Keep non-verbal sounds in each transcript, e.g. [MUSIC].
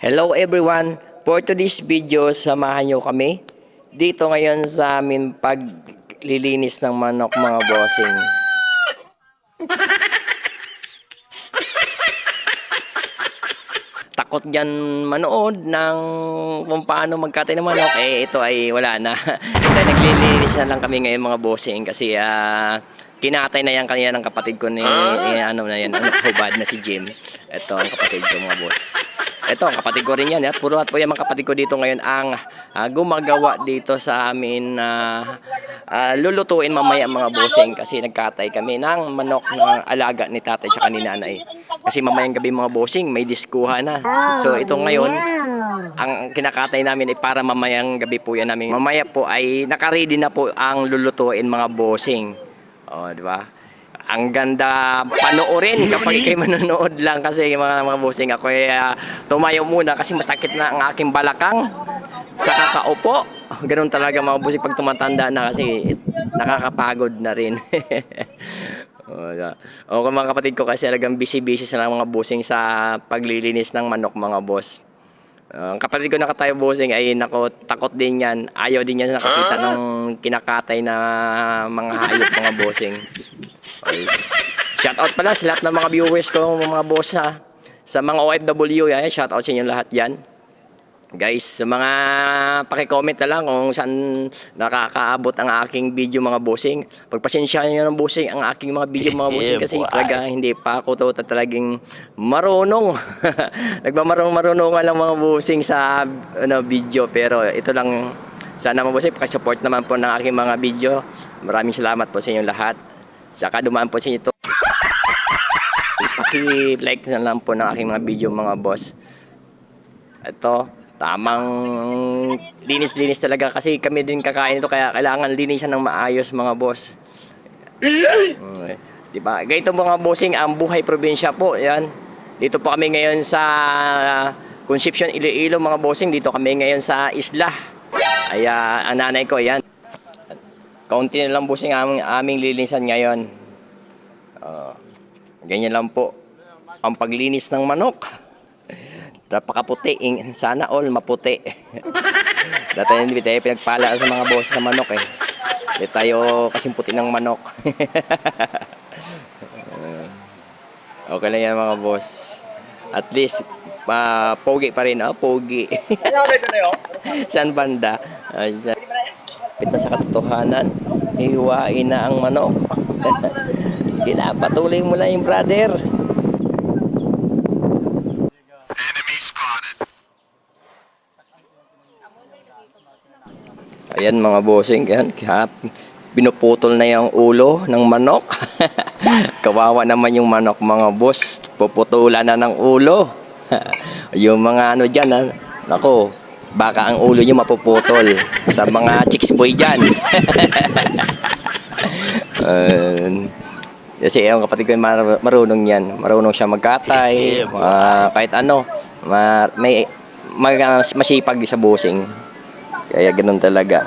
Hello everyone! For today's video, samahan nyo kami dito ngayon sa amin paglilinis ng manok mga bossing. Takot dyan manood ng kung paano magkatay ng manok, eh ito ay wala na. [LAUGHS] ay naglilinis na lang kami ngayon mga bossing kasi ah kinatay na yan kanina ng kapatid ko ni eh, ano na yan, ano [LAUGHS] hubad na si Jim. Ito ang kapatid ko mga boss. Ito, ang kapatid ko rin yan. At puro at po yung mga kapatid ko dito ngayon ang ah, gumagawa dito sa amin na ah, lulutuin mamaya mga bossing kasi nagkatay kami ng manok ng alaga ni tatay tsaka ni nanay. Kasi mamayang gabi mga bossing, may diskuha na. So ito ngayon, ang kinakatay namin ay para mamayang gabi po yan namin. Mamaya po ay nakaready na po ang lulutuin mga bossing. O, di ba? Ang ganda panoorin kapag ikay manonood lang kasi mga mga bossing ako ay ah, tumayo muna kasi masakit na ang aking balakang sa kakaupo. Ganun talaga mga bossing pag tumatanda na kasi nakakapagod na rin. o, da- o kung mga kapatid ko kasi talagang busy-busy sila mga bossing sa paglilinis ng manok mga boss. Uh, ang kapatid ko nakatayo bossing ay nako takot din yan. Ayaw din yan nakakita ng kinakatay na mga hayop mga bossing. Okay. Shout out pala sa lahat ng mga viewers ko, mga boss ha. Sa mga OFW, yan, shout out sa inyo lahat yan. Guys, sa mga paki-comment na lang kung saan nakakaabot ang aking video mga bossing. Pagpasensyahan nyo ng bossing ang aking mga video mga bossing kasi [LAUGHS] talaga hindi pa ako to talagang marunong. [LAUGHS] Nagmamarunong-marunongan lang mga bossing sa ano, video pero ito lang sana mga bossing pakisupport naman po ng aking mga video. Maraming salamat po sa inyo lahat. Saka dumaan po sa inyo to. Paki-like na lang po ng aking mga video mga boss. Ito, tamang linis-linis talaga kasi kami din kakain ito kaya kailangan linisan ng maayos mga boss. Mm, di ba? Ganito mga bossing ang buhay probinsya po. Yan. Dito po kami ngayon sa Concepcion Iloilo mga bossing. Dito kami ngayon sa isla. Ay ah, ang nanay ko yan. Kaunti na lang bossing ang aming lilinisan ngayon. Ah, ganyan lang po ang paglinis ng manok. Napakaputi. Sana all maputi. [LAUGHS] Dati hindi tayo pinagpala sa mga boss sa manok eh. Hindi tayo kasing puti ng manok. [LAUGHS] okay lang yan mga boss. At least, ah, pogi pa rin. Oh, pogi. [LAUGHS] Saan banda? Ah, sa... Pita sa katotohanan, hiwain na ang manok. [LAUGHS] Ginapatuloy mo lang yung brother. Ayan mga bossing, yan. Kaya binuputol na yung ulo ng manok. [LAUGHS] Kawawa naman yung manok mga boss. Puputulan na ng ulo. [LAUGHS] yung mga ano dyan, ha? Nako, baka ang ulo nyo mapuputol sa mga chicks boy dyan. [LAUGHS] Um, kasi yung kapatid ko mar- marunong yan. Marunong siya magkatay, ah, kahit ano. Ma- may mag- masipag sa busing. Kaya ganun talaga.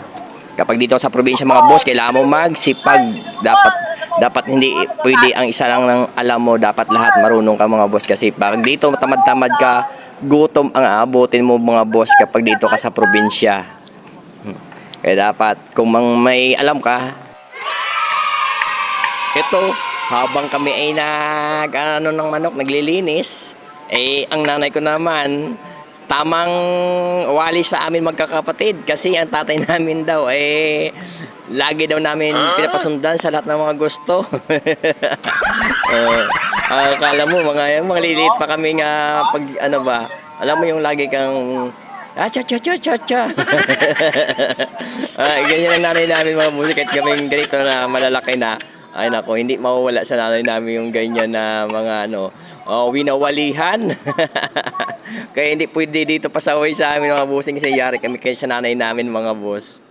Kapag dito sa probinsya mga boss, kailangan mo magsipag. Dapat dapat hindi pwede ang isa lang ng alam mo, dapat lahat marunong ka mga boss kasi pag dito tamad-tamad ka, gutom ang aabutin mo mga boss kapag dito ka sa probinsya. Kaya dapat kung mang may alam ka, ito, habang kami ay nag, ano ng manok, naglilinis, eh, ang nanay ko naman, tamang wali sa amin magkakapatid kasi ang tatay [LAUGHS] namin daw eh lagi daw namin pinapasundan sa lahat ng mga gusto. uh, [LAUGHS] akala mo mga mga liliit pa kami nga pag ano ba, alam mo yung lagi kang Ah, cha cha cha cha cha. [LAUGHS] ah, ganyan ang nanay namin mga busi kahit kami ganito na malalaki na. Ay nako, hindi mawawala sa nanay namin yung ganyan na mga ano, oh, winawalihan. [LAUGHS] Kaya hindi pwede dito pasaway sa amin mga busing kasi yari kami kaya sa nanay namin mga boss.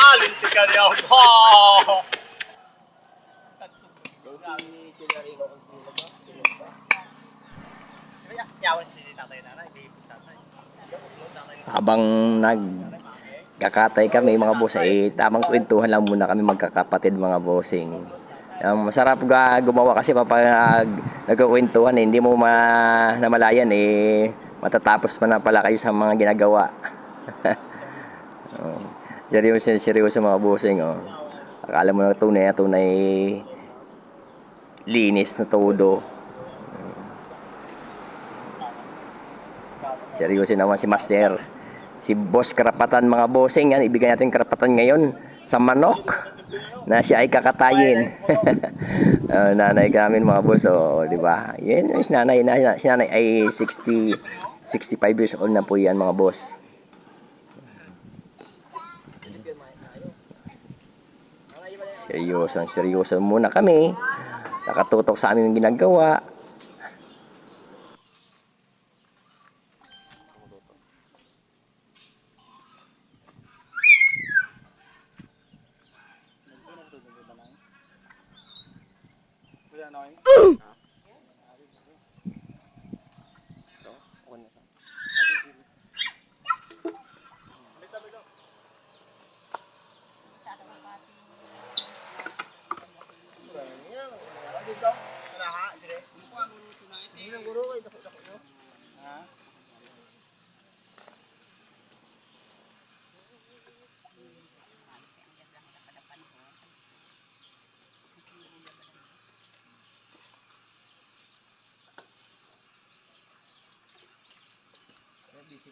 Alintikan niya ako. Kaya, yawan sila Habang nag kakatay kami mga boss eh tamang kwentuhan lang muna kami magkakapatid mga bossing. Um, masarap ga gumawa kasi kapag nag- nagkukwentuhan eh, hindi mo ma namalayan eh matatapos pa na pala kayo sa mga ginagawa. [LAUGHS] oh, seryoso seryoso mga bossing oh. Akala mo na tunay na tunay linis na todo. Seryoso naman si Master. Si Boss Karapatan mga bossing yan. Ibigay natin karapatan ngayon sa manok na siya ay kakatayin. [LAUGHS] Ah, nanay namin mga boss. Oh, di ba? Yan, si nanay, na, si nanay ay 60, 65 years old na po yan mga boss. Seryoso, seryoso muna kami nakatutok sa amin ang ginagawa. Ano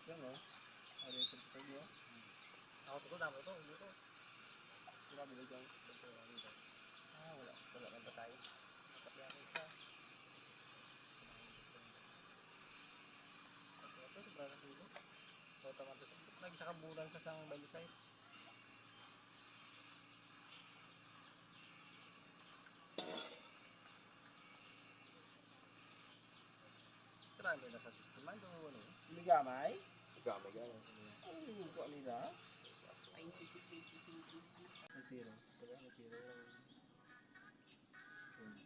Yan o. Ada yang tertukar dia. Ako to, damo to, hindi to. Grabe na dyan. Ah, wala. Wala na ba tayo? Dapat yan isa. Ito, sobrang nakilo. So, tama to. Nag-isa kabulan sa sang bali size. Marami na sa gusto man. Gamay? Gamay ka lang. Ano yung ko alila? Ay, sige, sige, sige. Nagtiro. Kaya nagtiro lang. Hmm.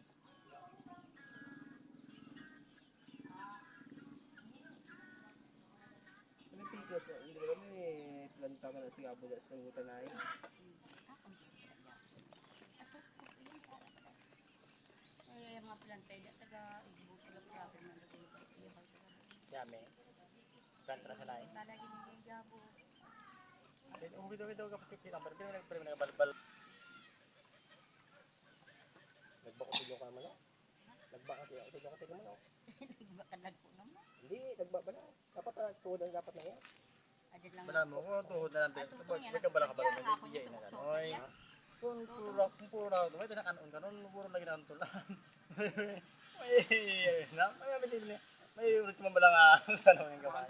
Ano pikas na? Hindi ko may planta ka na sigabo dyan sa hutan na yun. Ay, mga planta yun. Taga, ibubulag ka ako ng lagay. Dami. Kantra sa lain. Talagi ni Gabo. Then, oh, video video ka pati pila bar din nagpre na balbal. Nagbaka video ka man. Nagbaka ka video ka tigman oh. Nagbaka nagko naman. Hindi, nagbaka na. Dapat uh, student dapat na yan. Adit lang. Wala mo ko tuhod na lang. Bakit ka bala ka ba na bigay na kan. Oy. Kun pura pura do may tanakan on kanon pura lagi nan tulan. Oy, na may bitin ni. May ulit mo ba lang ah, [LAUGHS] tanongin ka ba?